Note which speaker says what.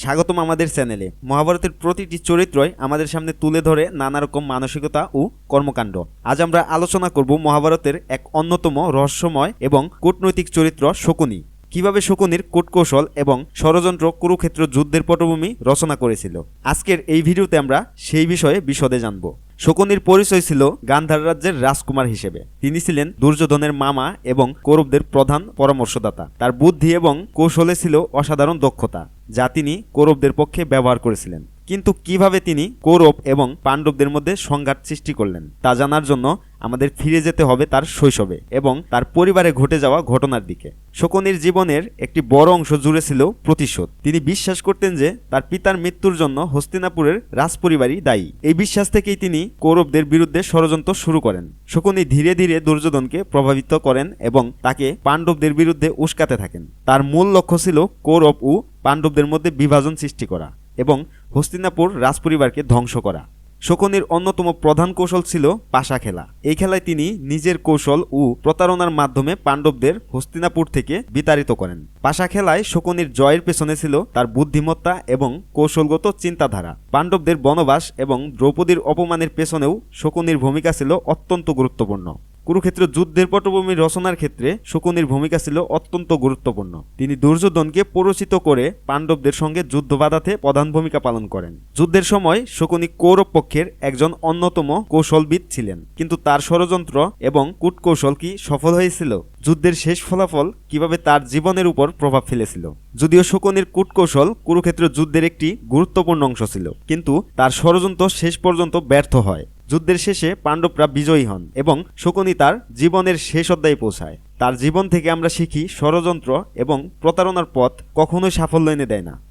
Speaker 1: স্বাগতম আমাদের চ্যানেলে। মহাভারতের প্রতিটি চরিত্রই আমাদের সামনে তুলে ধরে নানা রকম মানসিকতা ও কর্মকাণ্ড। আজ আমরা আলোচনা করব মহাভারতের এক অন্যতম রহস্যময় এবং কূটনৈতিক চরিত্র শকুনি। কীভাবে শকুনির কূটকৌশল এবং ষড়যন্ত্র কুরুক্ষেত্র যুদ্ধের পটভূমি রচনা করেছিল। আজকের এই ভিডিওতে আমরা সেই বিষয়ে বিশদে জানব। শকুনির পরিচয় ছিল গান্ধার রাজ্যের রাজকুমার হিসেবে। তিনি ছিলেন দুর্যোধনের মামা এবং কৌরবদের প্রধান পরামর্শদাতা। তার বুদ্ধি এবং কৌশলে ছিল অসাধারণ দক্ষতা, যা তিনি কৌরবদের পক্ষে ব্যবহার করেছিলেন। কিন্তু কীভাবে তিনি কৌরব এবং পাণ্ডবদের মধ্যে সংঘাত সৃষ্টি করলেন, তা জানার জন্য আমাদের ফিরে যেতে হবে তার শৈশবে এবং তার পরিবারে ঘটে যাওয়া ঘটনার দিকে। শকুনির জীবনের একটি বড় অংশ জুড়ে ছিল প্রতিশোধ। তিনি বিশ্বাস করতেন যে তার পিতার মৃত্যুর জন্য হস্তিনাপুরের রাজপরিবারই দায়ী। এই বিশ্বাস থেকেই তিনি কৌরবদের বিরুদ্ধে ষড়যন্ত্র শুরু করেন। শকুনি ধীরে ধীরে দুর্যোধনকে প্রভাবিত করেন এবং তাকে পাণ্ডবদের বিরুদ্ধে উস্কাতে থাকেন। তার মূল লক্ষ্য ছিল কৌরব ও পাণ্ডবদের মধ্যে বিভাজন সৃষ্টি করা। এবং হস্তিনাপুর রাজপরিবারকে ধ্বংস করা। শকুনির অন্যতম প্রধান কৌশল ছিল পাশা খেলা। এই খেলায় তিনি নিজের কৌশল ও প্রতারণার মাধ্যমে পাণ্ডবদের হস্তিনাপুর থেকে বিতাড়িত করেন। পাশা খেলায় শকুনির জয়ের পেছনে ছিল তার বুদ্ধিমত্তা এবং কৌশলগত চিন্তাধারা। পাণ্ডবদের বনবাস এবং দ্রৌপদীর অপমানের পেছনেও শকুনির ভূমিকা ছিল অত্যন্ত গুরুত্বপূর্ণ। কুরুক্ষেত্র যুদ্ধের পটভূমি রচনার ক্ষেত্রে শকুনির ভূমিকা ছিল অত্যন্ত গুরুত্বপূর্ণ। তিনি দুর্যোধনকে পরিচিত করে পাণ্ডবদের সঙ্গে যুদ্ধ বাধাতে প্রধান ভূমিকা পালন করেন। যুদ্ধের সময় শকুনি কৌরব পক্ষের একজন অন্যতম কৌশলবিদ ছিলেন, কিন্তু তার ষড়যন্ত্র এবং কূটকৌশল কি সফল হয়েছিল? যুদ্ধের শেষ ফলাফল কীভাবে তার জীবনের উপর প্রভাব ফেলেছিল? যদিও শকুনির কূটকৌশল কুরুক্ষেত্র যুদ্ধের একটি গুরুত্বপূর্ণ অংশ ছিল, কিন্তু তার ষড়যন্ত্র শেষ পর্যন্ত ব্যর্থ হয়। যুদ্ধের শেষে পাণ্ডবরা বিজয়ী হন এবং শকুনি তার জীবনের শেষ অধ্যায়ে পৌঁছায়। তার জীবন থেকে আমরা শিখি ষড়যন্ত্র এবং প্রতারণার পথ কখনোই সাফল্য এনে দেয় না।